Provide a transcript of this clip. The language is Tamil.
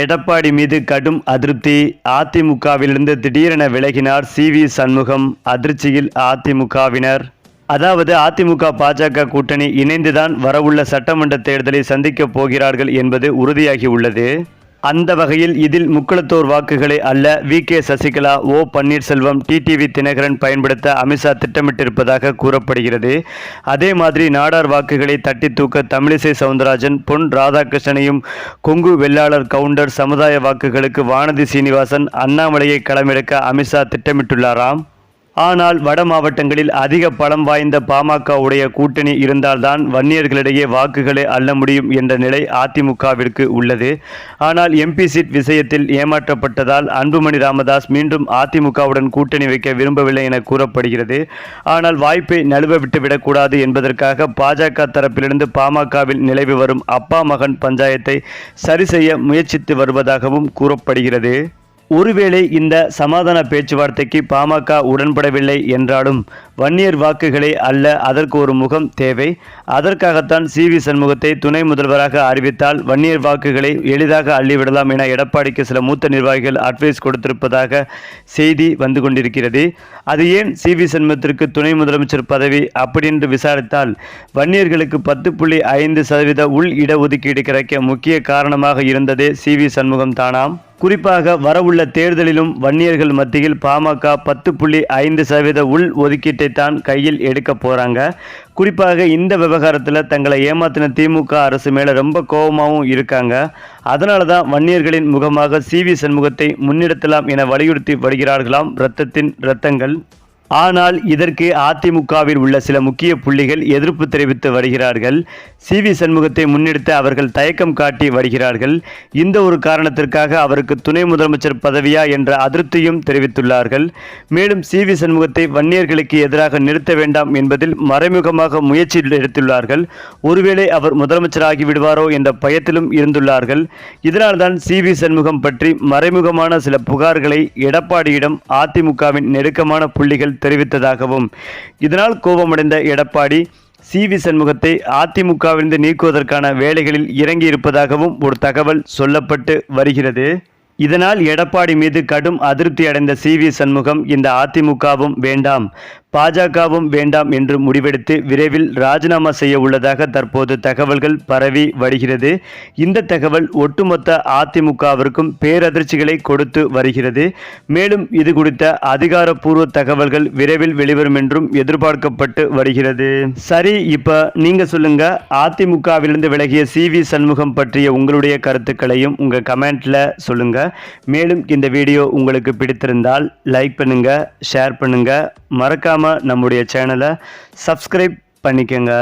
எடப்பாடி மீது கடும் அதிருப்தி. அதிமுகவிலிருந்து திடீரென விலகினார் சி வி சண்முகம். அதிர்ச்சியில் அதிமுகவினர். அதாவது அதிமுக பாஜக கூட்டணி இணைந்துதான் வரவுள்ள சட்டமன்ற தேர்தலை சந்திக்கப் போகிறார்கள் என்பது உறுதியாகி உள்ளது அந்த வகையில் இதில் முக்குளத்தோர் வாக்குகளை அல்ல. V. K. Sasikala O. Panneerselvam TTV Dhinakaran பயன்படுத்த அமித்ஷா திட்டமிட்டிருப்பதாக கூறப்படுகிறது. அதே மாதிரி நாடார் வாக்குகளை தட்டி தூக்க தமிழிசை சவுந்தரராஜன் பொன் ராதாகிருஷ்ணனையும் கொங்கு வெள்ளாளர் கவுண்டர் சமுதாய வாக்குகளுக்கு வானதி சீனிவாசன் அண்ணாமலையை களமிறக்க அமித்ஷா திட்டமிட்டுள்ளாராம். ஆனால் வட மாவட்டங்களில் அதிக பலம் வாய்ந்த பாமக உடைய கூட்டணி இருந்தால்தான் வன்னியர்களிடையே வாக்குகளை அள்ள முடியும் என்ற நிலை அதிமுகவிற்கு உள்ளது. ஆனால் எம்பி சீட் விஷயத்தில் ஏமாற்றப்பட்டதால் அன்புமணி ராமதாஸ் மீண்டும் அதிமுகவுடன் கூட்டணி வைக்க விரும்பவில்லை என கூறப்படுகிறது. ஆனால் வாய்ப்பை நழுவ விட்டுவிடக்கூடாது என்பதற்காக பாஜக தரப்பிலிருந்து பாமகவில் நிலவி வரும் அப்பா மகன் பஞ்சாயத்தை சரி செய்ய முயற்சித்து வருவதாகவும் கூறப்படுகிறது. ஒருவேளை இந்த சமாதான பேச்சுவார்த்தைக்கு பாமக உடன்படவில்லை என்றாலும் வன்னியர் வாக்குகளை அல்ல அதற்கு ஒரு முகம் தேவை. அதற்காகத்தான் சி வி சண்முகத்தை துணை முதல்வராக அறிவித்தால் வன்னியர் வாக்குகளை எளிதாக அள்ளிவிடலாம் என எடப்பாடிக்கு சில மூத்த நிர்வாகிகள் அட்வைஸ் கொடுத்திருப்பதாக செய்தி வந்து கொண்டிருக்கிறது. அது ஏன் சி வி சண்முகத்திற்கு துணை முதலமைச்சர் பதவி அப்படின்று விசாரித்தால் வன்னியர்களுக்கு பத்து புள்ளி ஐந்து சதவீத உள் இடஒதுக்கீடு கிடைக்க முக்கிய காரணமாக இருந்ததே சி வி சண்முகம் தானாம். குறிப்பாக வரவுள்ள தேர்தலிலும் வன்னியர்கள் மத்தியில் பாமக பத்து புள்ளி ஐந்து சதவீத உள் ஒதுக்கீட்டை தான் கையில் எடுக்க போகிறாங்க குறிப்பாக இந்த விவகாரத்தில் தங்களை ஏமாத்தின திமுக அரசு மேலே ரொம்ப கோபமாகவும் இருக்காங்க. அதனால தான் வன்னியர்களின் முகமாக சி வி சண்முகத்தை முன்னெடுத்தலாம் என வலியுறுத்தி வருகிறார்களாம் இரத்தத்தின் இரத்தங்கள் ஆனால் இதற்கு அதிமுகவில் உள்ள சில முக்கிய புள்ளிகள் எதிர்ப்பு தெரிவித்து வருகிறார்கள். சி வி சண்முகத்தை முன்னெடுத்து அவர்கள் தயக்கம் காட்டி வருகிறார்கள். இந்த ஒரு காரணத்திற்காக அவருக்கு துணை முதலமைச்சர் பதவியா என்ற அதிருப்தியும் தெரிவித்துள்ளார்கள். மேலும் சி வி சண்முகத்தை வன்னியர்களுக்கு எதிராக நிறுத்த வேண்டாம் என்பதில் மறைமுகமாக முயற்சி எடுத்துள்ளார்கள். ஒருவேளை அவர் முதலமைச்சராகி விடுவாரோ என்ற பயத்திலும் இருந்துள்ளார்கள். இதனால்தான் சி வி சண்முகம் பற்றி மறைமுகமான சில புகார்களை எடப்பாடியிடம் அதிமுகவின் நெருக்கமான புள்ளிகள் தெரிவித்ததாகவும் இதனால் கோபமடைந்த எடப்பாடி சி. வி. சண்முகத்தை அதிமுகவிலிருந்து நீக்குவதற்கான வேலைகளில் இறங்கியிருப்பதாகவும் ஒரு தகவல் சொல்லப்பட்டு வருகிறது. இதனால் எடப்பாடி மீது கடும் அதிருப்தி அடைந்த சி. வி. சண்முகம் இந்த அதிமுகவும் வேண்டாம். பாஜகவும் வேண்டாம் என்று முடிவெடுத்து விரைவில் ராஜினாமா செய்ய உள்ளதாக தற்போது தகவல்கள் பரவி வருகிறது. இந்த தகவல் ஒட்டுமொத்த அதிமுகவிற்கும் பேரதிர்ச்சிகளை கொடுத்து வருகிறது. மேலும் இது குறித்த அதிகாரப்பூர்வ தகவல்கள் விரைவில் வெளிவரும் என்றும் எதிர்பார்க்கப்பட்டு வருகிறது. சரி இப்போ நீங்க சொல்லுங்க. அதிமுகவிலிருந்து விலகிய சி வி சண்முகம் பற்றிய உங்களுடைய கருத்துக்களையும் உங்க கமெண்ட்ல சொல்லுங்க. மேலும் இந்த வீடியோ உங்களுக்கு பிடித்திருந்தால் லைக் பண்ணுங்க ஷேர் பண்ணுங்க. மறக்காம நம்முடைய சேனலை சப்ஸ்கிரைப் பண்ணிக்கோங்க.